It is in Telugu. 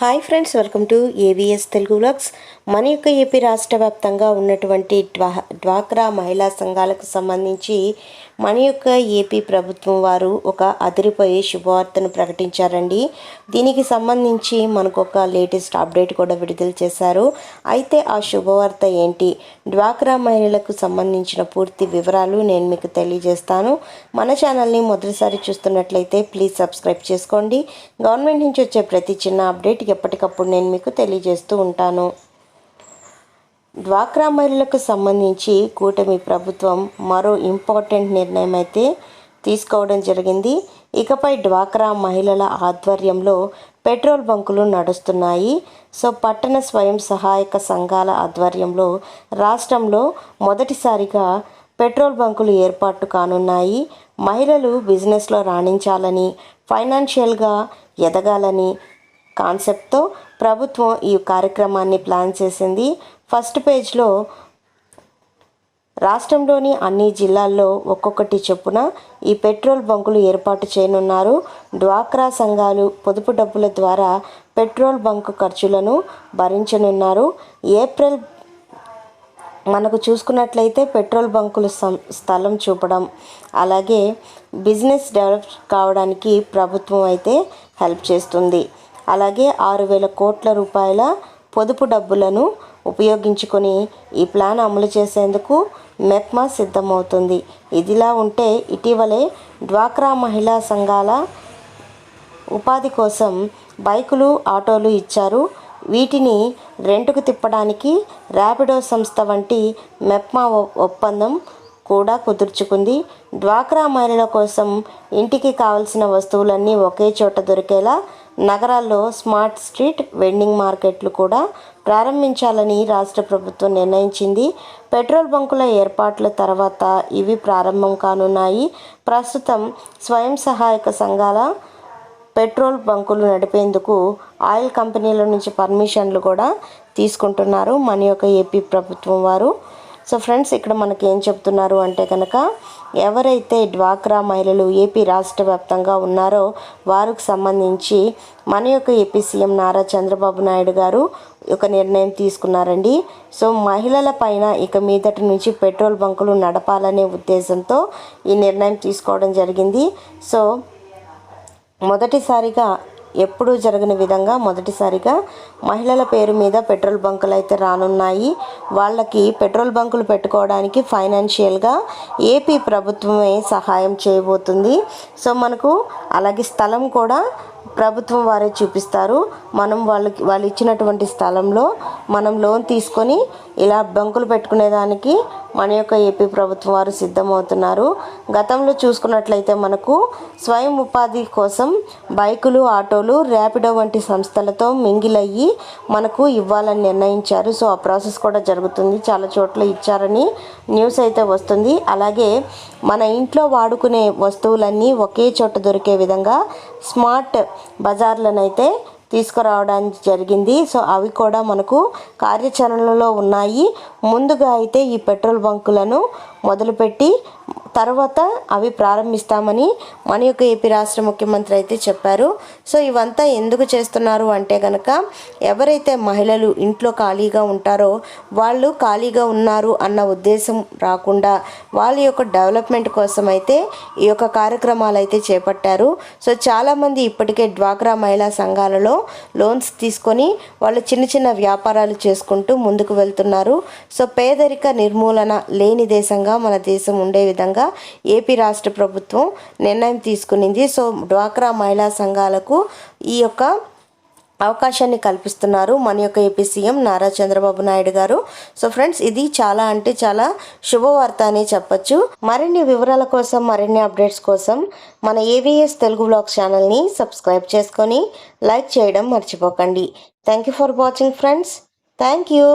Hi friends welcome to AVS Telugu vlogs. మన యొక్క ఏపీ రాష్ట్ర వ్యాప్తంగా ఉన్నటువంటి డ్వా డ్వాక్రా మహిళా సంఘాలకు సంబంధించి మన యొక్క ఏపీ ప్రభుత్వం వారు ఒక అదిరిపోయే శుభవార్తను ప్రకటించారండి. దీనికి సంబంధించి మనకు ఒక లేటెస్ట్ అప్డేట్ కూడా విడుదల చేశారు. అయితే ఆ శుభవార్త ఏంటి? డ్వాక్రా మహిళలకు సంబంధించిన పూర్తి వివరాలు నేను మీకు తెలియజేస్తాను. మన ఛానల్ని మొదటిసారి చూస్తున్నట్లయితే ప్లీజ్ సబ్స్క్రైబ్ చేసుకోండి. గవర్నమెంట్ నుంచి వచ్చే ప్రతి చిన్న అప్డేట్ ఎప్పటికప్పుడు నేను మీకు తెలియజేస్తూ ఉంటాను. డ్వాక్రా మహిళలకు సంబంధించి కూటమి ప్రభుత్వం మరో ఇంపార్టెంట్ నిర్ణయం అయితే తీసుకోవడం జరిగింది. ఇకపై డ్వాక్రా మహిళల ఆధ్వర్యంలో పెట్రోల్ బంకులు నడుస్తున్నాయి. సో పట్టణ స్వయం సహాయక సంఘాల ఆధ్వర్యంలో రాష్ట్రంలో మొదటిసారిగా పెట్రోల్ బంకులు ఏర్పాటు కానున్నాయి. మహిళలు బిజినెస్లో రాణించాలని ఫైనాన్షియల్గా ఎదగాలని కాన్సెప్ట్తో ప్రభుత్వం ఈ కార్యక్రమాన్ని ప్లాన్ చేసింది. ఫస్ట్ పేజ్లో రాష్ట్రంలోని అన్ని జిల్లాల్లో ఒక్కొక్కటి చొప్పున ఈ పెట్రోల్ బంకులు ఏర్పాటు చేయనున్నారు. డ్వాక్రా సంఘాలు పొదుపు డబ్బుల ద్వారా పెట్రోల్ బంకు ఖర్చులను భరించనున్నారు. ఏప్రిల్ మనకు చూసుకున్నట్లయితే పెట్రోల్ బంకులు స్థలం చూపడం అలాగే బిజినెస్ డెవలప్ కావడానికి ప్రభుత్వం అయితే హెల్ప్ చేస్తుంది. అలాగే ఆరు వేల కోట్ల రూపాయల పొదుపు డబ్బులను ఉపయోగించుకొని ఈ ప్లాన్ అమలు చేసేందుకు మెప్మా సిద్ధమవుతుంది. ఇదిలా ఉంటే ఇటీవలే డ్వాక్రా మహిళా సంఘాల ఉపాధి కోసం బైకులు ఆటోలు ఇచ్చారు. వీటిని రెంటుకు తిప్పడానికి ర్యాపిడో సంస్థ వంటి మెప్మా ఒప్పందం కూడా కుదుర్చుకుంది. డ్వాక్రా మహిళల కోసం ఇంటికి కావలసిన వస్తువులన్నీ ఒకే చోట దొరికేలా నగరాల్లో స్మార్ట్ స్ట్రీట్ వెండింగ్ మార్కెట్లు కూడా ప్రారంభించాలని రాష్ట్ర ప్రభుత్వం నిర్ణయించింది. పెట్రోల్ బంకుల ఏర్పాట్ల తర్వాత ఇవి ప్రారంభం కానున్నాయి. ప్రస్తుతం స్వయం సహాయక సంఘాల పెట్రోల్ బంకులు నడిపేందుకు ఆయిల్ కంపెనీల నుంచి పర్మిషన్లు కూడా తీసుకుంటున్నారు. మన యొక్క ఏపీ ప్రభుత్వం వారు సో ఫ్రెండ్స్ ఇక్కడ మనకి ఏం చెప్తున్నారు అంటే కనుక ఎవరైతే డ్వాక్రా మహిళలు ఏపీ రాష్ట్ర వ్యాప్తంగా ఉన్నారో వారికి సంబంధించి మన యొక్క ఏపీ సీఎం నారా చంద్రబాబు నాయుడు గారు ఒక నిర్ణయం తీసుకున్నారండి. సో మహిళల పైన ఇక మీదటి నుంచి పెట్రోల్ బంకులు నడపాలనే ఉద్దేశంతో ఈ నిర్ణయం తీసుకోవడం జరిగింది. సో మొదటిసారిగా ఎప్పుడూ జరగని విధంగా మొదటిసారిగా మహిళల పేరు మీద పెట్రోల్ బంకులు అయితే రానున్నాయి. వాళ్ళకి పెట్రోల్ బంకులు పెట్టుకోవడానికి ఫైనాన్షియల్గా ఏపీ ప్రభుత్వమే సహాయం చేయబోతుంది. సో మనకు అలాగే స్థలం కూడా ప్రభుత్వం వారే చూపిస్తారు. మనం వాళ్ళకి వాళ్ళు ఇచ్చినటువంటి స్థలంలో మనం లోన్ తీసుకొని ఇలా బంకులు పెట్టుకునేదానికి మన యొక్క ఏపీ ప్రభుత్వం వారు సిద్ధమవుతున్నారు. గతంలో చూసుకున్నట్లయితే మనకు స్వయం ఉపాధి కోసం బైకులు ఆటోలు ర్యాపిడో వంటి సంస్థలతో మింగిలయ్యి మనకు ఇవ్వాలని నిర్ణయించారు. సో ఆ ప్రాసెస్ కూడా జరుగుతుంది. చాలా చోట్ల ఇచ్చారని న్యూస్ అయితే వస్తుంది. అలాగే మన ఇంట్లో వాడుకునే వస్తువులన్నీ ఒకే చోట దొరికే విధంగా స్మార్ట్ బజార్లనైతే తీసుకురావడానికి జరిగింది. సో అవి కూడా మనకు కార్యాచరణలో ఉన్నాయి. ముందుగా అయితే ఈ పెట్రోల్ బంకులను మొదలుపెట్టి తర్వాత అవి ప్రారంభిస్తామని మన యొక్క ఏపీ రాష్ట్ర ముఖ్యమంత్రి అయితే చెప్పారు. సో ఇవంతా ఎందుకు చేస్తున్నారు అంటే కనుక ఎవరైతే మహిళలు ఇంట్లో ఖాళీగా ఉంటారో వాళ్ళు ఖాళీగా ఉన్నారు అన్న ఉద్దేశం రాకుండా వాళ్ళ యొక్క డెవలప్మెంట్ కోసం అయితే ఈ యొక్క కార్యక్రమాలు అయితే చేపట్టారు. సో చాలామంది ఇప్పటికే డ్వాక్రా మహిళా సంఘాలలో లోన్స్ తీసుకొని వాళ్ళు చిన్న చిన్న వ్యాపారాలు చేసుకుంటూ ముందుకు వెళ్తున్నారు. సో పేదరిక నిర్మూలన లేని దేశంగా మన దేశం ఉండే విధంగా ఏపీ రాష్ట్ర ప్రభుత్వం నిర్ణయం తీసుకునింది. సో డ్వాక్రా మహిళా సంఘాలకు ఈ యొక్క అవకాశాన్ని కల్పిస్తున్నారు మన యొక్క AP CM Nara Chandrababu Naidu garu. So friends ఇది చాలా అంటే చాలా శుభవార్త అని చెప్పచ్చు. మరిన్ని వివరాల కోసం మరిన్ని అప్డేట్స్ కోసం మన ఏవిఎస్ తెలుగు బ్లాగ్ ఛానల్ని సబ్స్క్రైబ్ చేసుకొని లైక్ చేయడం మర్చిపోకండి. Thank you for watching friends. Thank you.